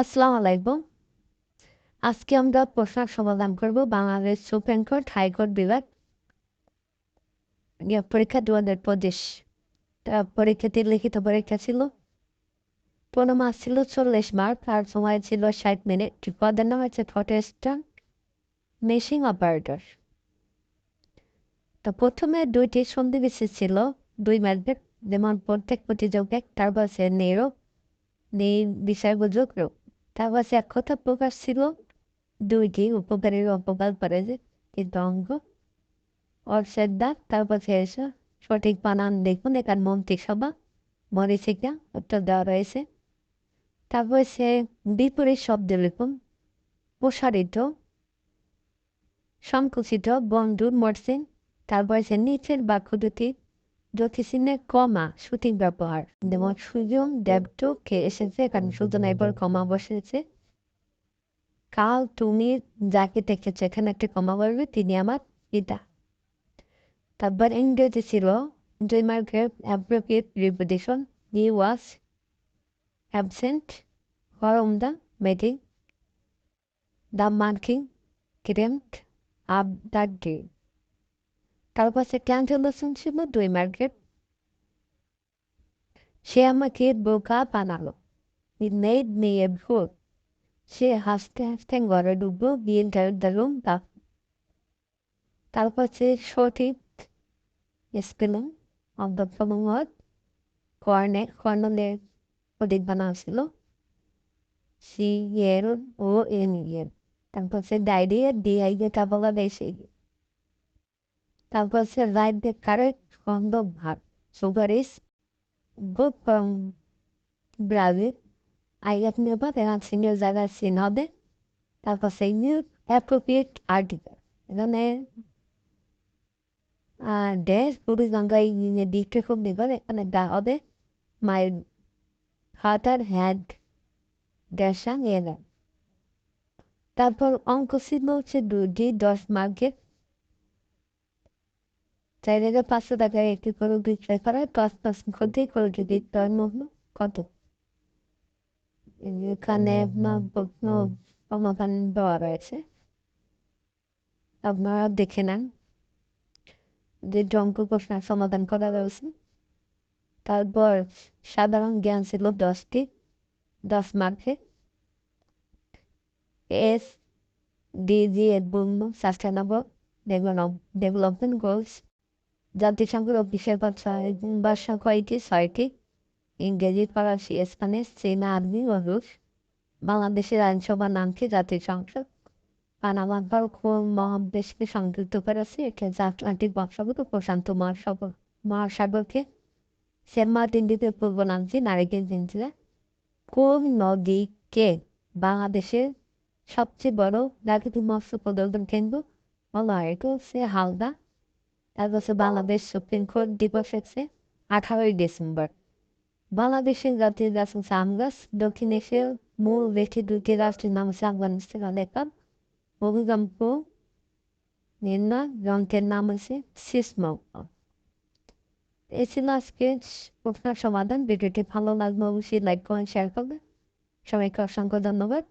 আসসালামু আলাইকুম। আজকে আমরা প্রশ্নের সমাধান করব বাংলাদেশ সুপ্রিম কোর্ট হাইকোর্ট বিভাগ। ইয়ে, পরীক্ষা দু হাজার পঁচিশ। তা পরীক্ষাটি লিখিত পরীক্ষা ছিল। পনেরো মাস ছিল চল্লিশ মার্ক আর সময় ছিল ষাট মিনিট। পদের নাম হচ্ছে ফটোস্টার মেশিং অপারেটর। তো প্রথমে দুইটি সন্ধিবিচ্ছেদ ছিল দুই ম্যাচের যেমন প্রত্যেক প্রতিযোগিক তারপর সে নেরো নেই বিষয়বুঝুক রূপ তারপর সে এক কথা প্রকাশ ছিল দুইটি উপকারীর অপকার করে যে কিন্তু অঙ্গ অর্ষেদা তারপর এসে সঠিক বানান দেখুন এখান মন্ত্রিসভা মরিচিকা উত্তর দেওয়া রয়েছে তারপর সে বিপরীত শব্দ লিখুন প্রসারিত সংকুচিত বন্ধুর মরসিন তারপর সে নিচের বাক্য দুটি জ্যোতিষিনের কমা সঠিক ব্যবহার। যেমন সুজন দেবটু কে এসেছে, কারণ সুজন এবার কমা বসেছে। কাল তুমি যাকে দেখেছ, এখানে একটা কমা বলবে তিনি আমার পিতা। তারপর ইংরেজি ছিল দুই মার্কের appropriate repetition he was absent from the meeting the marking crammed up the day তারপর সে ক্যান্সেলেশন ছিল দুই মার্কেট সে আমাকে বোকা বানালো me a fool. সে হাসতে হাসতে ঘরে ঢুকবো গিয়ে রুম তা তারপর সে সঠিক স্পেলিং অফ দ্য ওয়ার্ড কর্নে কর্নলের সঠিক বানানো ছিল C L O N L তারপর সে ডায়রিয়া ডিআই যেটা বলা বেশি তারপর সে write the correct from the ভার sugar is good from Brazil. I have never been senior জায়গায় সিন হবে তারপর সেই নিউ অ্যাপ্রোপ্রিয়েট আর্টিকেল এখানে ড্যাশ পুরী গঙ্গায় দিকটা খুব নিবার এখানে দা হবে মাই ফাদার হ্যাড ড্যাশাং এরা তারপর অঙ্ক ছিল হচ্ছে দুটি দশ মার্কের হাজার পাঁচশো টাকায় একটি করে বিক্রয় করায় পাঁচ পাঁচ ক্ষতি করে যদি তার মূল্য কত এখানে সমাধান দেওয়া রয়েছে আপনারা দেখে নেন যে অঙ্ক প্রশ্নের সমাধান করা রয়েছে তারপর সাধারণ জ্ঞান ছিল দশটি দশ মার্কে এস ডিজি এর বন্য সাস্টেনেবল ডেভেলপমেন্ট গোলস জাতিসংঘের অফিসের ভাষা কয়টি? ছয়টি। ইংরেজি, ফরাসি, স্প্যানিশ, চীনা, আরবি ও রুশ। বাংলাদেশের আইনসভার নাম কি কোন মহাদেশকে সংযুক্ত করেছে? একে আটলান্টিক বংশগত প্রশান্ত মহাসাগর মহাসাগরকে সেন্ট দ্বীপের পূর্ব নামটি নারিকেল জিনজিরা কোন নদীকে বাংলাদেশের সবচেয়ে বড় প্রাকৃতিক মৎস্য প্রদর্শন কেন্দ্র? বলা হয় হালদা তারপর বাংলাদেশ সুপ্রিম কোর্ট দিবস হচ্ছে আঠারোই ডিসেম্বর। বাংলাদেশের জাতীয় গাছ হচ্ছে আম গাছ দক্ষিণ এশিয়ার মূল ব্যক্তি দুটি রাষ্ট্রের নাম হচ্ছে আফগানিস্তান নেপাল ভূমিকম্প নির্ণয় যন্ত্রের নাম হচ্ছে সিসমা। এই ছিল আজকে প্রশ্নের সমাধান। ভিডিওটি ভালো লাগল অবশ্যই লাইক কমেন্ট শেয়ার করবেন। সবাইকে অসংখ্য ধন্যবাদ।